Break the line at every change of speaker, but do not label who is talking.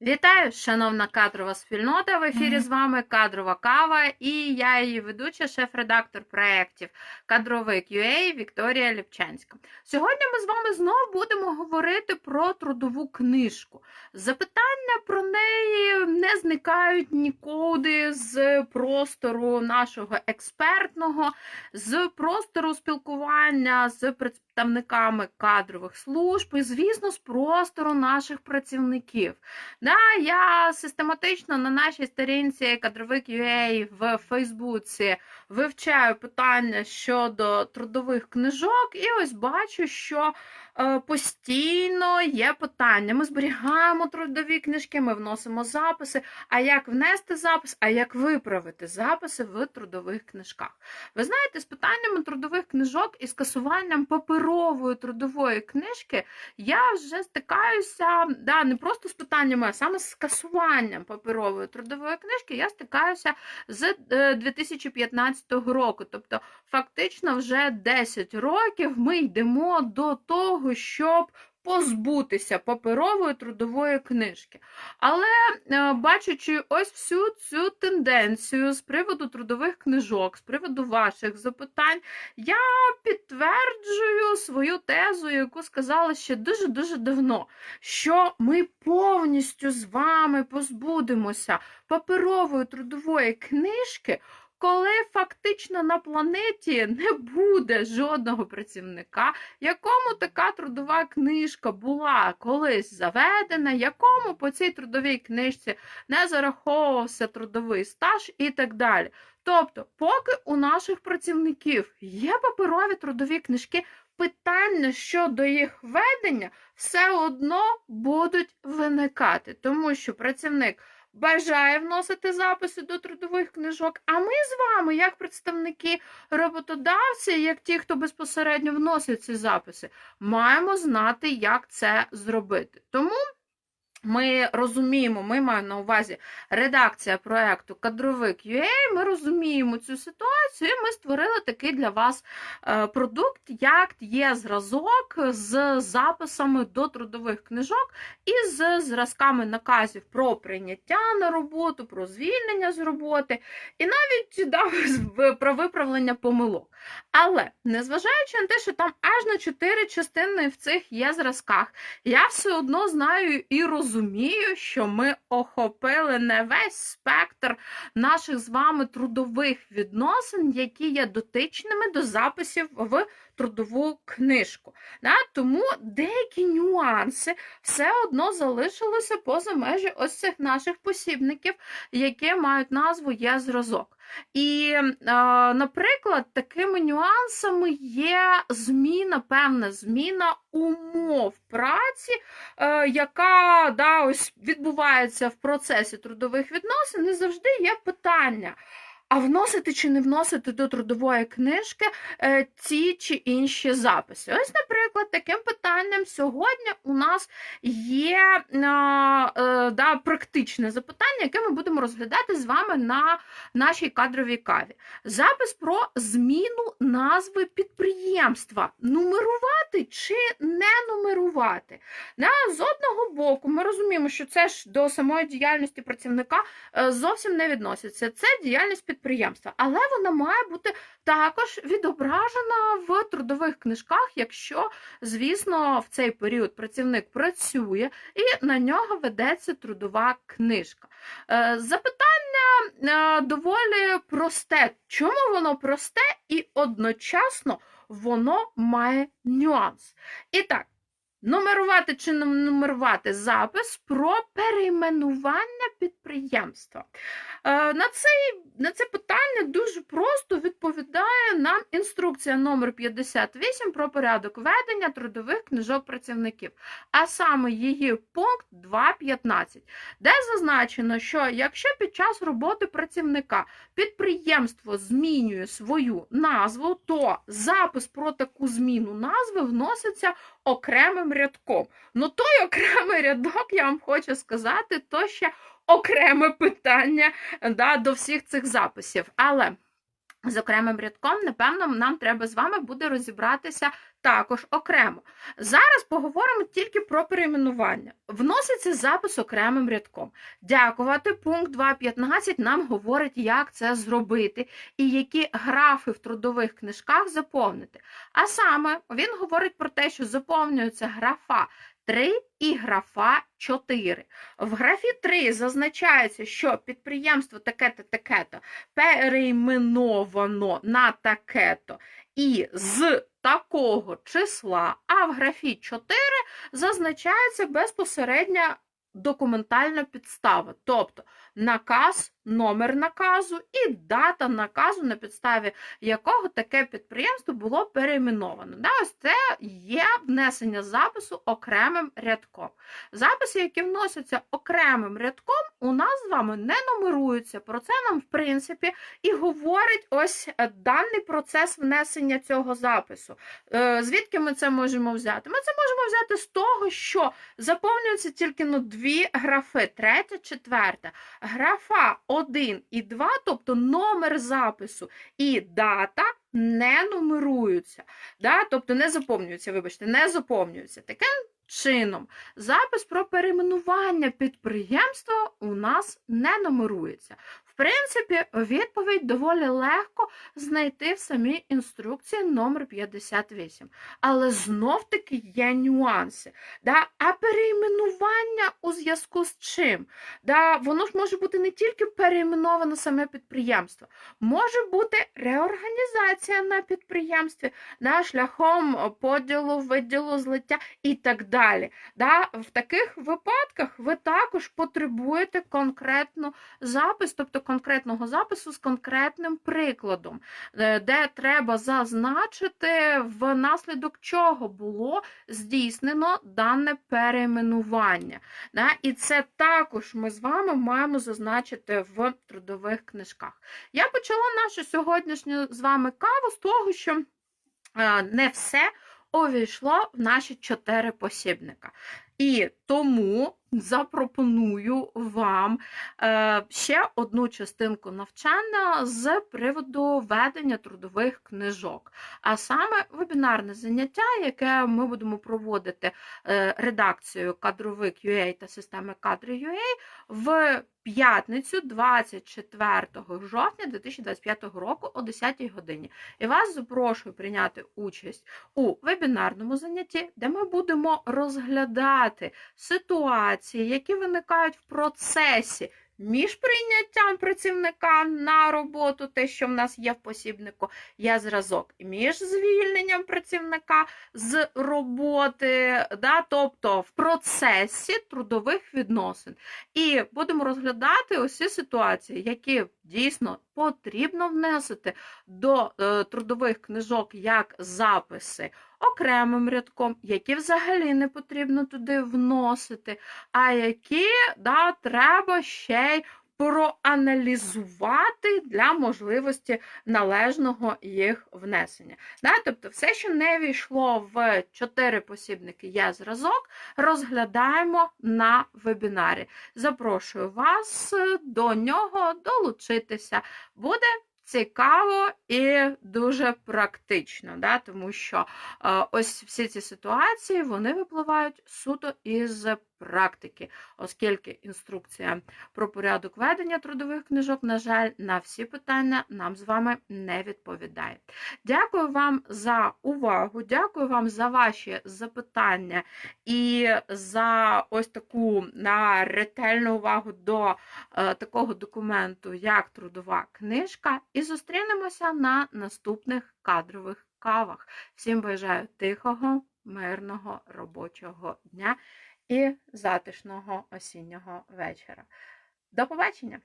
Вітаю, шановна кадрова спільнота. В ефірі з вами кадрова кава і я її ведуча, шеф-редактор проєктів кадровик UA Вікторія Ліпчанська. Сьогодні ми з вами знову будемо говорити про трудову книжку. Запитання про неї не зникають нікуди з простору нашого експертного, з простору спілкування з представниками кадрових служб і, звісно, з простору наших працівників. Да, я систематично на нашій сторінці кадровик UA в Фейсбуці вивчаю питання щодо трудових книжок, і ось бачу, що постійно є питання. Ми зберігаємо трудові книжки, ми вносимо записи. А як внести запис, а як виправити записи в трудових книжках? Ви знаєте, з питаннями трудових книжок і скасуванням паперової трудової книжки я вже стикаюся да, не просто з питаннями, а саме з скасуванням паперової трудової книжки я стикаюся з е, 2015 року. Тобто, фактично, вже 10 років ми йдемо до того, щоб позбутися паперової трудової книжки. Але е, бачачи ось всю цю тенденцію з приводу трудових книжок, з приводу ваших запитань, я підтверджую свою тезу, яку сказала ще дуже-дуже давно, що ми повністю з вами позбудемося паперової трудової книжки. Коли фактично на планеті не буде жодного працівника, якому така трудова книжка була колись заведена, якому по цій трудовій книжці не зараховувався трудовий стаж і так далі. Тобто, поки у наших працівників є паперові трудові книжки, питання щодо їх ведення все одно будуть виникати, тому що працівник бажає вносити записи до трудових книжок, а ми з вами, як представники роботодавця, як ті, хто безпосередньо вносить ці записи, маємо знати, як це зробити. Тому ми розуміємо, ми маємо на увазі редакція проекту Кадровик UA, ми розуміємо цю ситуацію, і ми створили такий для вас е, продукт, як є зразок з записами до трудових книжок і з зразками наказів про прийняття на роботу, про звільнення з роботи, і навіть да, про виправлення помилок. Але незважаючи на те, що там аж на чотири частини в цих є зразках, я все одно знаю і розумію, що ми охопили не весь спектр наших з вами трудових відносин, які є дотичними до записів в трудову книжку. Тому деякі нюанси все одно залишилися поза межі ось цих наших посібників, які мають назву є зразок. І, е, наприклад, такими нюансами є зміна, певна зміна умов праці, е, яка да, ось відбувається в процесі трудових відносин, і завжди є питання. А вносити чи не вносити до трудової книжки е, ці чи інші записи? Ось, наприклад, таким питанням сьогодні у нас є е, е, да, практичне запитання, яке ми будемо розглядати з вами на нашій кадровій каві. Запис про зміну назви підприємства. Нумерувати чи не нумерувати? Да, з одного боку, ми розуміємо, що це ж до самої діяльності працівника е, зовсім не відноситься. Це діяльність підприємства, але вона має бути також відображена в трудових книжках, якщо, звісно, в цей період працівник працює і на нього ведеться трудова книжка. Е, Запитання е, доволі просте. Чому воно просте і одночасно воно має нюанс? І так. Нумерувати чи не нумерувати запис про перейменування підприємства. Е, На, цей, на це питання дуже просто відповідає нам інструкція номер 58 про порядок ведення трудових книжок працівників, а саме її пункт 2.15, де зазначено, що якщо під час роботи працівника підприємство змінює свою назву, то запис про таку зміну назви вноситься окремим рядком. Ну, той окремий рядок, я вам хочу сказати, то ще окреме питання да, до всіх цих записів. Але з окремим рядком, напевно, нам треба з вами буде розібратися також окремо. Зараз поговоримо тільки про перейменування. Вноситься запис окремим рядком. Дякувати. Пункт 2.15 нам говорить, як це зробити і які графи в трудових книжках заповнити. А саме він говорить про те, що заповнюється графа 3 і графа 4. В графі 3 зазначається, що підприємство таке-то таке-то перейменовано на таке-то і з такого числа, а в графі 4 зазначається безпосередня документальна підстава, тобто наказ, номер наказу і дата наказу, на підставі якого таке підприємство було перейменовано. Да, Ось це є внесення запису окремим рядком. Записи, які вносяться окремим рядком, у нас з вами не нумеруються. Про це нам, в принципі, і говорить ось даний процес внесення цього запису. Е, Звідки ми це можемо взяти? Ми це можемо взяти з того, що заповнюються тільки ну, дві графи: третя, четверта. Графа 1 і 2, тобто номер запису і дата. Не нумеруються, да? тобто не заповнюються, вибачте, не заповнюються. Таким чином, запис про перейменування підприємства у нас не нумерується. Принципі, відповідь доволі легко знайти в самій інструкції номер 58. Але знов-таки є нюанси. Да? А перейменування у зв'язку з чим? Да? Воно ж може бути не тільки перейменовано саме підприємство, може бути реорганізація на підприємстві, да? шляхом поділу, виділу, злиття і так далі. Да? В таких випадках ви також потребуєте конкретну запис, тобто конкретного запису з конкретним прикладом, е, де треба зазначити, внаслідок чого було здійснено дане перейменування. І це також ми з вами маємо зазначити в трудових книжках. Я почала нашу сьогоднішню з вами каву з того, що е, не все увійшло в наші чотири посібника. І тому запропоную вам е, ще одну частинку навчання з приводу ведення трудових книжок, а саме вебінарне заняття, яке ми будемо проводити е, редакцією кадровик UA та системи кадри UA в п'ятницю, 24 жовтня 2025 року о 10 годині. І вас запрошую прийняти участь у вебінарному занятті, де ми будемо розглядати ситуації, які виникають в процесі між прийняттям працівника на роботу, те, що в нас є в посібнику, є зразок, між звільненням працівника з роботи, да, тобто в процесі трудових відносин. І будемо розглядати усі ситуації, які дійсно потрібно внести до е, трудових книжок як записи окремим рядком, які взагалі не потрібно туди вносити, а які да, треба ще й проаналізувати для можливості належного їх внесення. Да? Тобто, все, що не війшло в чотири посібники є зразок, розглядаємо на вебінарі. Запрошую вас до нього долучитися. Буде цікаво і дуже практично, да? тому що е, ось всі ці ситуації вони випливають суто із практики, оскільки інструкція про порядок ведення трудових книжок, на жаль, на всі питання нам з вами не відповідає. Дякую вам за увагу, дякую вам за ваші запитання і за ось таку на ретельну увагу до е, такого документу, як трудова книжка. І зустрінемося на наступних кадрових кавах. Всім бажаю тихого, мирного робочого дня і затишного осіннього вечора. До побачення!